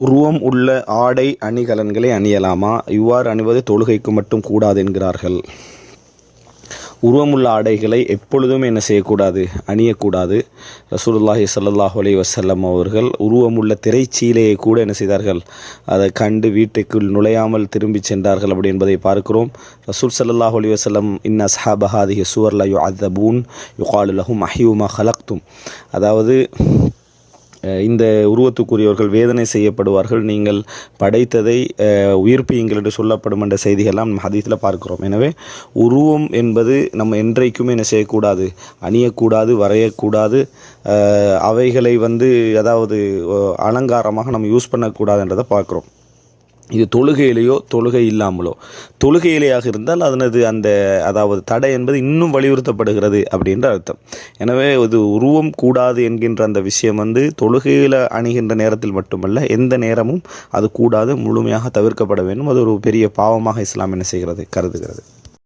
உருவம் உள்ள ஆடை அணிகலன்களை அணியலாமா? இவ்வாறு அணிவது தொழுகைக்கு மட்டும் கூடாது என்கிறார்கள். உருவமுள்ள ஆடைகளை எப்பொழுதும் என்ன செய்யக்கூடாது? அணியக்கூடாது. ரசூலுல்லாஹி சல்லாஹ் அலி வசல்லம் அவர்கள் உருவமுள்ள திரைச்சீலையை கூட என்ன செய்தார்கள்? அதை கண்டு வீட்டுக்குள் நுழையாமல் திரும்பி சென்றார்கள் அப்படி என்பதை பார்க்கிறோம். ரசூல் சல்லாஹ் அலி வசல்லம் இன்ன அஸ்ஹாப ஹாதிஹி சுவர் ல யுஅதபூன் யுகாலு ஹலக்தும். அதாவது இந்த உருவத்துக்குரியவர்கள் வேதனை செய்யப்படுவார்கள். நீங்கள் படைத்ததை உயிர்ப்பியுங்கள் என்று சொல்லப்படும் என்ற செய்திகள்லாம் நம்ம ஹதீஸில் பார்க்கிறோம். எனவே உருவம் என்பது நம்ம என்றைக்குமே என்ன செய்யக்கூடாது? அணியக்கூடாது வரையக்கூடாது. அவைகளை வந்து அதாவது அலங்காரமாக நம்ம யூஸ் பண்ணக்கூடாதுன்றதை பார்க்குறோம். இது தொழுகையிலேயோ தொழுகை இல்லாமலோ. தொழுகையிலேயாக இருந்தால் அதனது அந்த அதாவது தடை என்பது இன்னும் வலியுறுத்தப்படுகிறது அப்படின்ற அர்த்தம். எனவே இது உருவம் கூடாது என்கின்ற அந்த விஷயம் வந்து தொழுகையில் அணிகின்ற நேரத்தில் மட்டுமல்ல எந்த நேரமும் அது கூடாது முழுமையாக தவிர்க்கப்பட வேண்டும். அது ஒரு பெரிய பாவமாக இஸ்லாம் என்ன செய்கிறது? கருதுகிறது.